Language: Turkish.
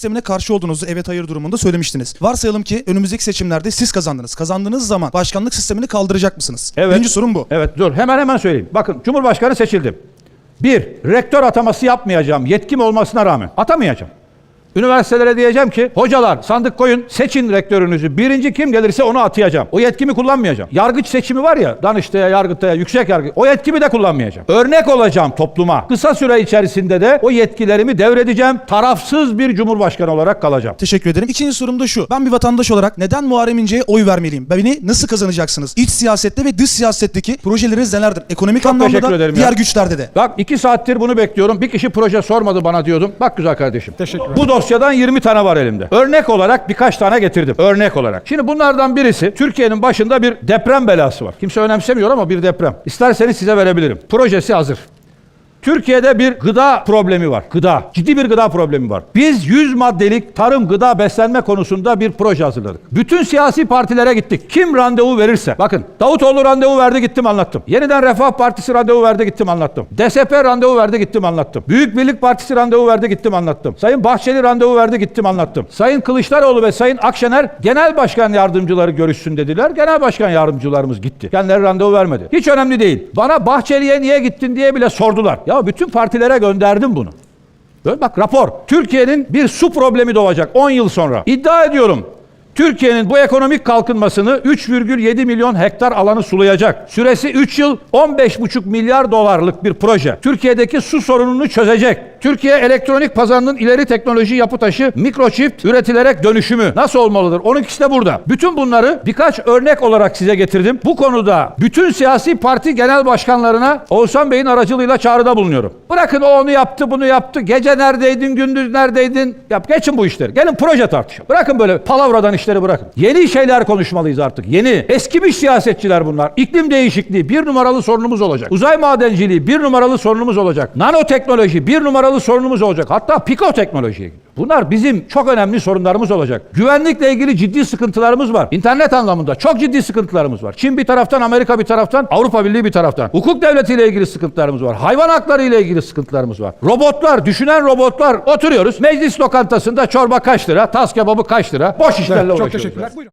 sistemine karşı olduğunuzu evet hayır durumunda söylemiştiniz. Varsayalım ki önümüzdeki seçimlerde siz kazandınız. Kazandığınız zaman başkanlık sistemini kaldıracak mısınız? Evet. Birinci sorum bu. Evet dur hemen hemen söyleyeyim. Bakın Cumhurbaşkanı seçildim. Bir, rektör ataması yapmayacağım yetkim olmasına rağmen. Atamayacağım. Üniversitelere diyeceğim ki hocalar sandık koyun seçin rektörünüzü. Birinci kim gelirse onu atayacağım. O yetkimi kullanmayacağım. Yargıç seçimi var ya Danıştay'a, Yargıtay'a, Yüksek Yargı. O yetkimi de kullanmayacağım. Örnek olacağım topluma. Kısa süre içerisinde de o yetkilerimi devredeceğim. Tarafsız bir cumhurbaşkanı olarak kalacağım. Teşekkür ederim. İkinci sorum da şu. Ben bir vatandaş olarak neden Muharrem İnce'ye oy vermeliyim? Beni nasıl kazanacaksınız? İç siyasette ve dış siyasetteki projeleriniz nelerdir? Ekonomik anlamda teşekkür da ederim diğer ya. güçlerde de. Bak iki saattir bunu bekliyorum. Bir kişi proje sormadı bana diyordum. Bak güzel kardeşim. Teşekkür ederim. Bu dosyadan 20 tane var elimde. Örnek olarak birkaç tane getirdim. Örnek olarak. Şimdi bunlardan birisi Türkiye'nin başında bir deprem belası var. Kimse önemsemiyor ama bir deprem. İsterseniz size verebilirim. Projesi hazır. Türkiye'de bir gıda problemi var. Gıda. Ciddi bir gıda problemi var. Biz 100 maddelik tarım, gıda, beslenme konusunda bir proje hazırladık. Bütün siyasi partilere gittik. Kim randevu verirse. Bakın Davutoğlu randevu verdi gittim anlattım. Yeniden Refah Partisi randevu verdi gittim anlattım. DSP randevu verdi gittim anlattım. Büyük Birlik Partisi randevu verdi gittim anlattım. Sayın Bahçeli randevu verdi gittim anlattım. Sayın Kılıçdaroğlu ve Sayın Akşener genel başkan yardımcıları görüşsün dediler. Genel başkan yardımcılarımız gitti. Kendileri randevu vermedi. Hiç önemli değil. Bana Bahçeli'ye niye gittin diye bile sordular. Ya bütün partilere gönderdim bunu. Bak rapor. Türkiye'nin bir su problemi doğacak 10 yıl sonra. İddia ediyorum. Türkiye'nin bu ekonomik kalkınmasını 3,7 milyon hektar alanı sulayacak. Süresi 3 yıl 15,5 milyar dolarlık bir proje. Türkiye'deki su sorununu çözecek. Türkiye elektronik pazarının ileri teknoloji yapı taşı mikroçip üretilerek dönüşümü nasıl olmalıdır? Onun ikisi de burada. Bütün bunları birkaç örnek olarak size getirdim. Bu konuda bütün siyasi parti genel başkanlarına Oğuzhan Bey'in aracılığıyla çağrıda bulunuyorum. Bırakın o onu yaptı, bunu yaptı. Gece neredeydin, gündüz neredeydin? Yap geçin bu işleri. Gelin proje tartışalım. Bırakın böyle palavradan işleri bırakın. Yeni şeyler konuşmalıyız artık. Yeni. Eskimiş siyasetçiler bunlar. İklim değişikliği bir numaralı sorunumuz olacak. Uzay madenciliği bir numaralı sorunumuz olacak. Nanoteknoloji bir numaralı sorunumuz olacak. Hatta pikoteknolojiye gidiyor. Bunlar bizim çok önemli sorunlarımız olacak. Güvenlikle ilgili ciddi sıkıntılarımız var. İnternet anlamında çok ciddi sıkıntılarımız var. Çin bir taraftan, Amerika bir taraftan, Avrupa Birliği bir taraftan. Hukuk devletiyle ilgili sıkıntılarımız var. Hayvan hakları ile ilgili sıkıntılarımız var. Robotlar, düşünen robotlar oturuyoruz. Meclis lokantasında çorba kaç lira, tas kebabı kaç lira? Boş işlerle Çok uğraşıyoruz. teşekkürler. Buyurun.